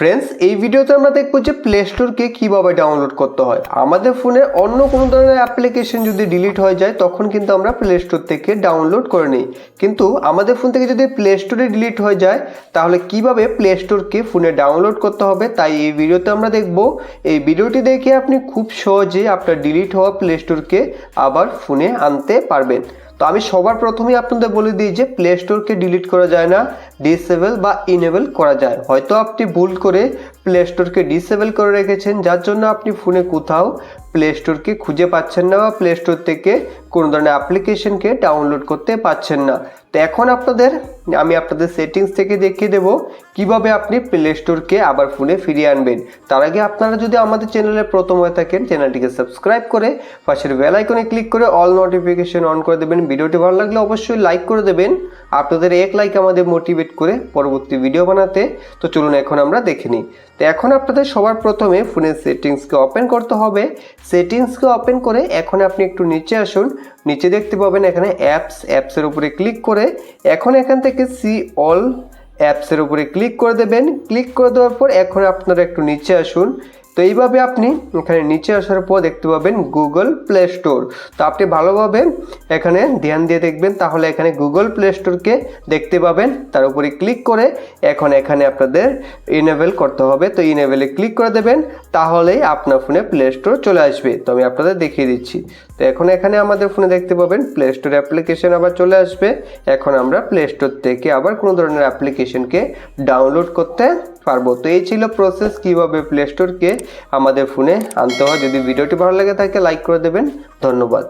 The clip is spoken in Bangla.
ফ্রেন্ডস এই ভিডিওতে আমরা দেখব যে প্লে স্টোরকে কীভাবে ডাউনলোড করতে হয়। আমাদের ফোনে অন্য কোনো ধরনের অ্যাপ্লিকেশন যদি ডিলিট হয়ে যায়, তখন কিন্তু আমরা প্লে স্টোর থেকে ডাউনলোড করে নিই। কিন্তু আমাদের ফোন থেকে যদি প্লে স্টোরে ডিলিট হয়ে যায়, তাহলে কীভাবে প্লে স্টোরকে ফোনে ডাউনলোড করতে হবে? তাই এই ভিডিওতে আমরা দেখব। এই ভিডিওটি দেখে আপনি খুব সহজে আপনার ডিলিট হওয়া প্লে স্টোরকে আবার ফোনে আনতে পারবেন। তো আমি সবার প্রথমেই আপনাদের বলে দিই যে প্লে স্টোরকে ডিলিট করা যায় না ডিসেবল বা ইনেবল করা যায়। হয়তো আপনি ভুল করে প্লে স্টোরকে ডিসেবল করে রেখেছেন, যার জন্য আপনি ফোনে কোথাও প্লে স্টোরকে খুঁজে পাচ্ছেন না বা প্লে স্টোর থেকে কোনো ধরনের অ্যাপ্লিকেশনকে ডাউনলোড করতে পাচ্ছেন না। তো এখন আপনাদের আমি আপনাদের সেটিংস থেকে দেখিয়ে দেবো কীভাবে আপনি প্লে স্টোরকে আবার ফোনে ফিরিয়ে আনবেন। তার আগে আপনারা যদি আমাদের চ্যানেলে প্রথম হয়ে থাকেন চ্যানেলটিকে সাবস্ক্রাইব করে পাশের বেল আইকনে ক্লিক করে অল নোটিফিকেশন অন করে দেবেন। ভিডিওটি ভালো লাগলে অবশ্যই লাইক করে দেবেন। আপনাদের এক লাইক আমাদের মোটিভেট করে পরবর্তী ভিডিও বানাতে। তো চলুন এখন আমরা দেখে নিই। তো এখন আপনাদের সবার প্রথমে ফোনের সেটিংসকে ওপেন করতে হবে। সেটিংসকে ওপেন করে এখন আপনি একটু নিচে আসুন। নিচে দেখতে পাবেন এখানে অ্যাপস অ্যাপসের উপরে ক্লিক করে এখন এখান থেকে সি অল অ্যাপসের উপরে ক্লিক করে দেবেন। ক্লিক করে দেওয়ার পর এখন আপনারা একটু নিচে আসুন। তো এইভাবে আপনি এখানে নিচে আসার পর দেখতে পাবেন গুগল প্লে স্টোর তো আপনি ভালোভাবে এখানে ধ্যান দিয়ে দেখবেন, তাহলে এখানে গুগল প্লে স্টোরকে দেখতে পাবেন। তার উপরে ক্লিক করে এখন এখানে আপনাদের ইনেবল করতে হবে। তো ইনেবলে ক্লিক করে দেবেন, তাহলেই আপনার ফোনে প্লে স্টোর চলে আসবে। তো আমি আপনাদের দেখিয়ে দিচ্ছি। তো এখন এখানে আমাদের ফোনে দেখতে পাবেন প্লে স্টোর অ্যাপ্লিকেশন আবার চলে আসবে। এখন আমরা প্লে স্টোর থেকে আবার কোনো ধরনের অ্যাপ্লিকেশনকে ডাউনলোড করতে পারব। তো এই ছিল প্রসেস কীভাবে প্লে স্টোরকে আমাদের ফোনে আনতে হয়। যদি ভিডিওটি ভালো লাগে থাকে লাইক করে দেবেন। ধন্যবাদ।